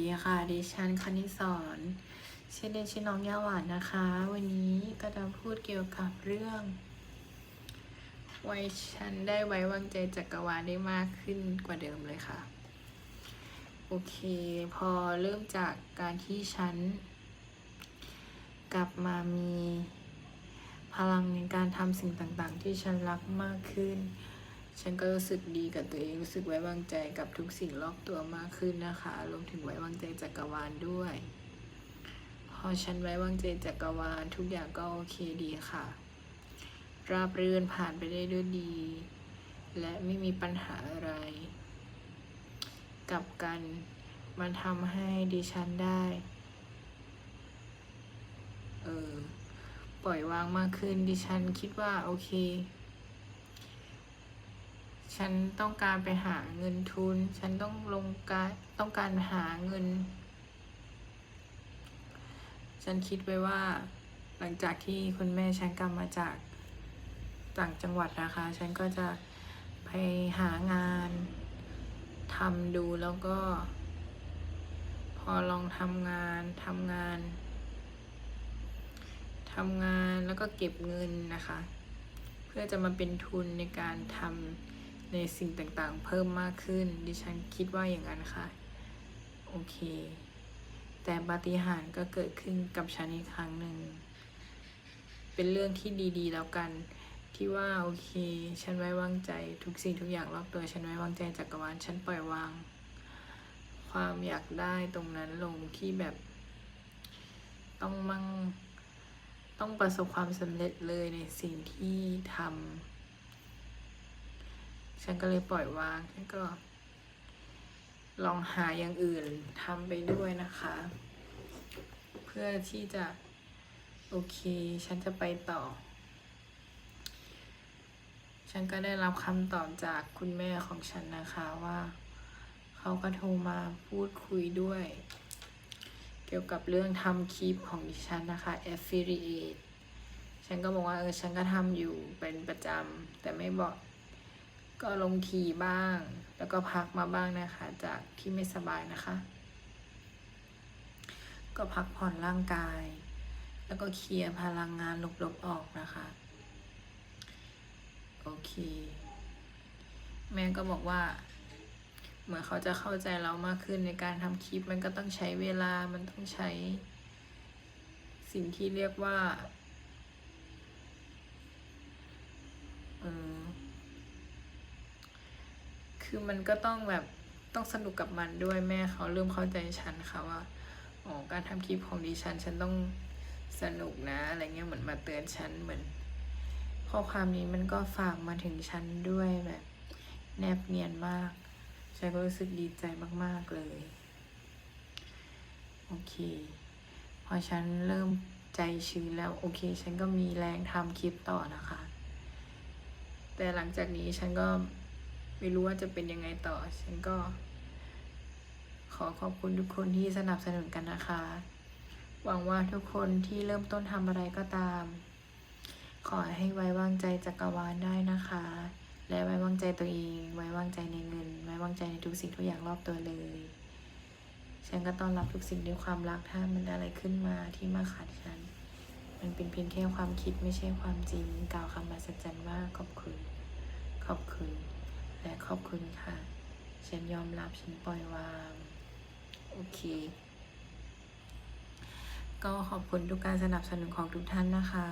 ดีค่ะดิฉันคณิสอนชื่อเล่นชื่อน้องยาหวานนะคะ วันนี้ก็จะพูดเกี่ยวกับเรื่อง ไว้ฉันได้ไว้วางใจจักรวาลได้มากขึ้นกว่าเดิมเลยค่ะ โอเค พอเริ่มจากการที่ฉัน กลับมามีพลังในการทำสิ่งต่างๆ ที่ฉันรักมากขึ้น ฉันก็รู้สึกดีกับตัวเองรู้สึกไว้วางใจกับทุกสิ่งรอบตัวมากขึ้นนะคะ รวมถึงไว้วางใจจักรวาลด้วย พอฉันไว้วางใจจักรวาลทุกอย่างก็โอเคดีค่ะ ราบรื่นผ่านไปได้ด้วยดี และไม่มีปัญหาอะไร กับกันมันทำให้ดิฉันได้ เออปล่อยวางมากขึ้นดิฉันคิดว่าโอเค ฉันต้องการไปหาเงินทุน ฉันต้องลงการต้องการหาเงิน ฉันคิดไว้ว่า หลังจากที่คุณแม่ฉันกลับมาจากต่างจังหวัดนะคะ ฉันก็จะไปหางานทำดูแล้วก็ พอลองทำงานทำงานทำงานแล้วก็เก็บเงินนะคะ เพื่อจะมาเป็นทุนในการทำ ในสิ่งต่างๆ เพิ่มมากขึ้น ดิฉันคิดว่าอย่างนั้นค่ะ โอเค แต่ปาฏิหาริย์ก็เกิดขึ้นกับฉันอีกครั้งหนึ่ง เป็นเรื่องที่ดีๆ แล้วกัน ที่ว่าโอเค ฉันไว้วางใจทุกสิ่งทุกอย่างรอบตัว ฉันไว้วางใจจักรวาล ฉันปล่อยวาง ความอยากได้ตรงนั้นลงที่แบบ ต้องมั่งต้องประสบความสำเร็จเลยในสิ่งที่ทำ ฉันก็เลยปล่อยวางฉันก็ ลองหาอย่างอื่นทำไปด้วยนะคะ เพื่อที่จะ โอเค ฉันจะไปต่อ ฉันก็ได้รับคำตอบจากคุณแม่ของฉันนะคะว่า เขาก็โทรมาพูดคุยด้วย เกี่ยวกับเรื่องทำคลิปของดิฉันนะคะ affiliate ฉันก็บอกว่าเออฉันก็ทำอยู่เป็นประจำแต่ไม่บอก ก็ลงทีบ้าง แล้วก็พักมาบ้างนะคะ จากที่ไม่สบายนะคะ ก็พักผ่อนร่างกาย แล้วก็เคลียร์พลังงานลบๆออกนะคะ โอเค แม่ก็บอกว่า เหมือนเขาจะเข้าใจเรามากขึ้นในการทำคลิป มันก็ต้องใช้เวลา มันต้องใช้ สิ่งที่เรียกว่า เออ คือมันก็ต้องแบบต้องสนุกกับมันด้วยแม่เขาเริ่มเข้าใจฉันค่ะว่าอ๋อการทำคลิปของดิฉัน ฉันต้องสนุกนะอะไรเงี้ยเหมือนมาเตือนฉันเหมือน ข้อความนี้มันก็ฝากมาถึงฉันด้วยแบบ แนบเนียนมากฉันก็รู้สึกดีใจมาก ๆ เลย โอเค พอฉันเริ่มใจชื้นแล้ว โอเค ฉันก็มีแรงทำคลิปต่อนะคะ แต่หลังจากนี้ฉันก็ ไม่รู้ว่าจะเป็นยังไงต่อ ฉันก็ ขอขอบคุณทุกคนที่สนับสนุนกันนะคะ หวังว่าทุกคนที่เริ่มต้นทำอะไรก็ตาม ขอให้ไว้วางใจจักรวาลได้นะคะ และไว้วางใจตัวเอง ไว้วางใจในเงิน ไว้วางใจในทุกสิ่งทุกอย่างรอบตัวเลย ฉันก็ต้อนรับทุกสิ่งด้วยความรักถ้ามันอะไรขึ้นมาที่มาขัดฉัน มันเป็นเพียงแค่ความคิดไม่ใช่ความจริง กล่าวคำมหัศจรรย์ว่าขอบคุณ ขอบคุณ และขอบคุณค่ะ ฉันยอมรับฉันปล่อยวาง โอเค ก็ขอบคุณทุกการสนับสนุนของทุกท่านนะคะ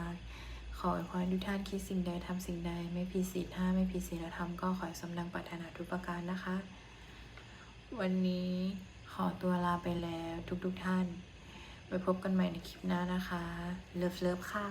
ขอให้ขอให้ทุกท่านคิดสิ่งใดทำสิ่งใด ไม่ผิดศีลห้าไม่ผิดศีลธรรมก็ขอให้สมดังปรารถนาทุกประการนะคะ วันนี้ขอตัวลาไปแล้วทุกๆทท่าน ไว้พบกันใหม่ในคลิปหน้านะคะ เลิฟเลิฟค่ะ